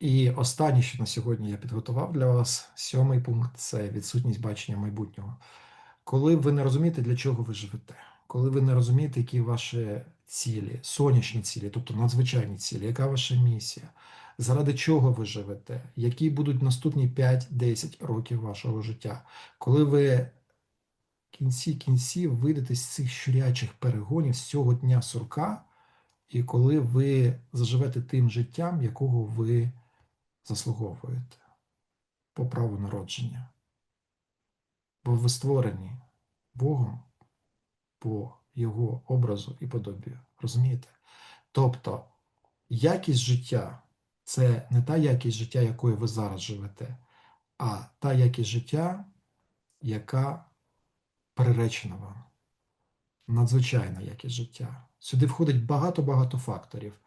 І останнє, що на сьогодні я підготував для вас, сьомий пункт це відсутність бачення майбутнього. Коли ви не розумієте, для чого ви живете, коли ви не розумієте, які ваші цілі, сонячні цілі, тобто надзвичайні цілі, яка ваша місія, заради чого ви живете, які будуть наступні 5-10 років вашого життя, коли ви в кінці кінців вийдете з цих щурячих перегонів, з цього дня сурка, і коли ви заживете тим життям, якого ви заслуговуєте по праву народження. Бо ви створені Богом по Його образу і подобію. Розумієте? Тобто, якість життя це не та якість життя, якою ви зараз живете, а та якість життя, яка приречена вам. Надзвичайна якість життя. Сюди входить багато-багато факторів: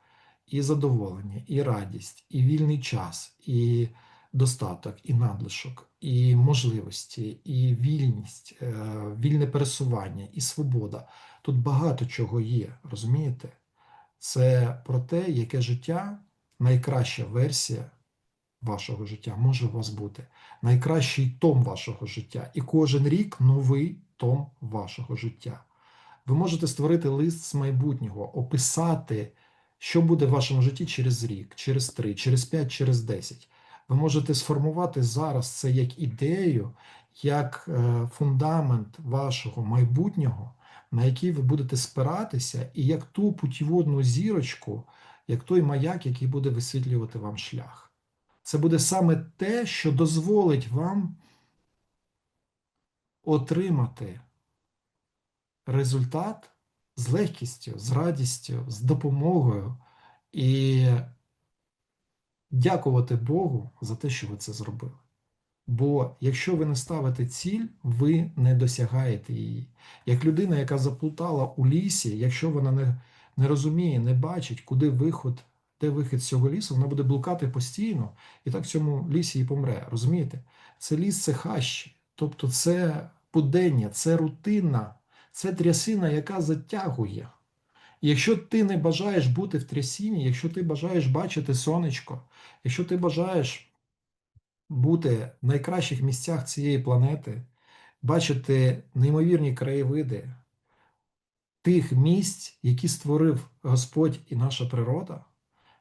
і задоволення, і радість, і вільний час, і достаток, і надлишок, і можливості, і вільність, е, вільне пересування, і свобода. Тут багато чого є, розумієте? Це про те, яке життя, найкраща версія вашого життя може у вас бути. Найкращий том вашого життя. І кожен рік новий том вашого життя. Ви можете створити лист з майбутнього, описати, що буде в вашому житті через рік, через три, через п'ять, через десять. Ви можете сформувати зараз це як ідею, як е, фундамент вашого майбутнього, на який ви будете спиратися, і як ту путіводну зірочку, як той маяк, який буде висвітлювати вам шлях. Це буде саме те, що дозволить вам отримати результат з легкістю, з радістю, з допомогою і дякувати Богу за те, що ви це зробили. Бо якщо ви не ставите ціль, ви не досягаєте її. Як людина, яка заплутала у лісі, якщо вона не, не розуміє, не бачить, куди виход, де вихід з цього лісу, вона буде блукати постійно і так в цьому лісі і помре. Розумієте? Це ліс, це хащі. Тобто це будення, це рутина, це трясина, яка затягує. Якщо ти не бажаєш бути в трясіні, якщо ти бажаєш бачити сонечко, якщо ти бажаєш бути в найкращих місцях цієї планети, бачити неймовірні краєвиди тих місць, які створив Господь і наша природа,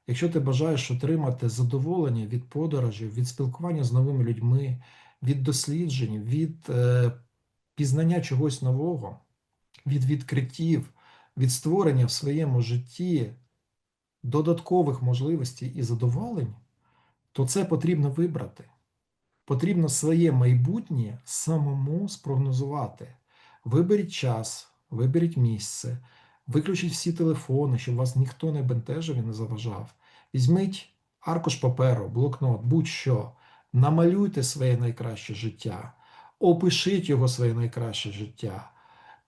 якщо ти бажаєш отримати задоволення від подорожів, від спілкування з новими людьми, від досліджень, від е, пізнання чогось нового, від відкриттів, від створення в своєму житті додаткових можливостей і задоволень, то це потрібно вибрати. Потрібно своє майбутнє самому спрогнозувати. Виберіть час, виберіть місце, виключіть всі телефони, щоб вас ніхто не бентежив і не заважав. Візьміть аркуш паперу, блокнот, будь-що, намалюйте своє найкраще життя, опишіть його своє найкраще життя.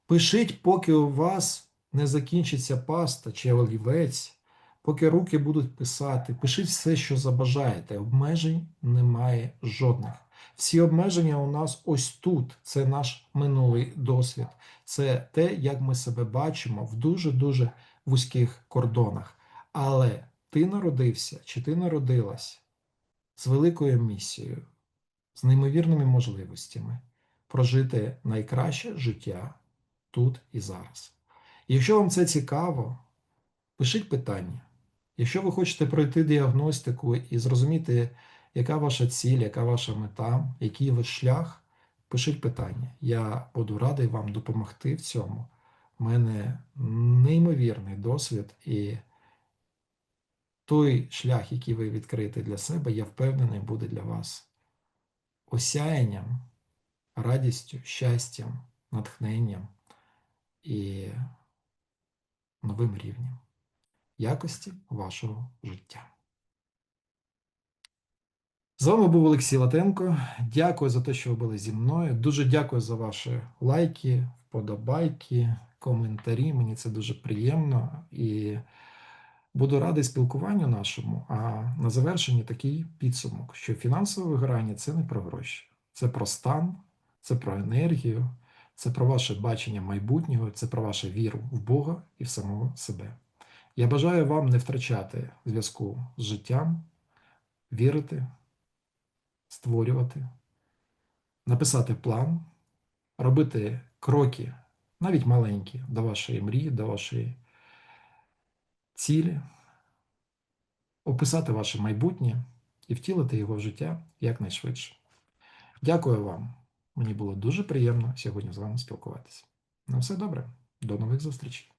Пишіть, поки у вас не закінчиться паста чи олівець, поки руки будуть писати. Пишіть все, що забажаєте. Обмежень немає жодних. Всі обмеження у нас ось тут. Це наш минулий досвід. Це те, як ми себе бачимо в дуже-дуже вузьких кордонах. Але ти народився чи ти народилась з великою місією, з неймовірними можливостями прожити найкраще життя тут і зараз. Якщо вам це цікаво, пишіть питання. Якщо ви хочете пройти діагностику і зрозуміти, яка ваша ціль, яка ваша мета, який ваш шлях, пишіть питання. Я буду радий вам допомогти в цьому. У мене неймовірний досвід і той шлях, який ви відкриєте для себе, я впевнений, буде для вас осяянням, радістю, щастям, натхненням і новим рівнем якості вашого життя. З вами був Олексій Латенко. Дякую за те, що ви були зі мною. Дуже дякую за ваші лайки, вподобайки, коментарі. Мені це дуже приємно і буду радий спілкуванню нашому. А на завершенні такий підсумок, що фінансове виграння це не про гроші, це про стан, це про енергію, це про ваше бачення майбутнього, це про вашу віру в Бога і в самого себе. Я бажаю вам не втрачати зв'язку з життям, вірити, створювати, написати план, робити кроки, навіть маленькі, до вашої мрії, до вашої цілі, описати ваше майбутнє і втілити його в життя якнайшвидше. Дякую вам. Мені було дуже приємно сьогодні з вами спілкуватися. На все добре. До нових зустрічей.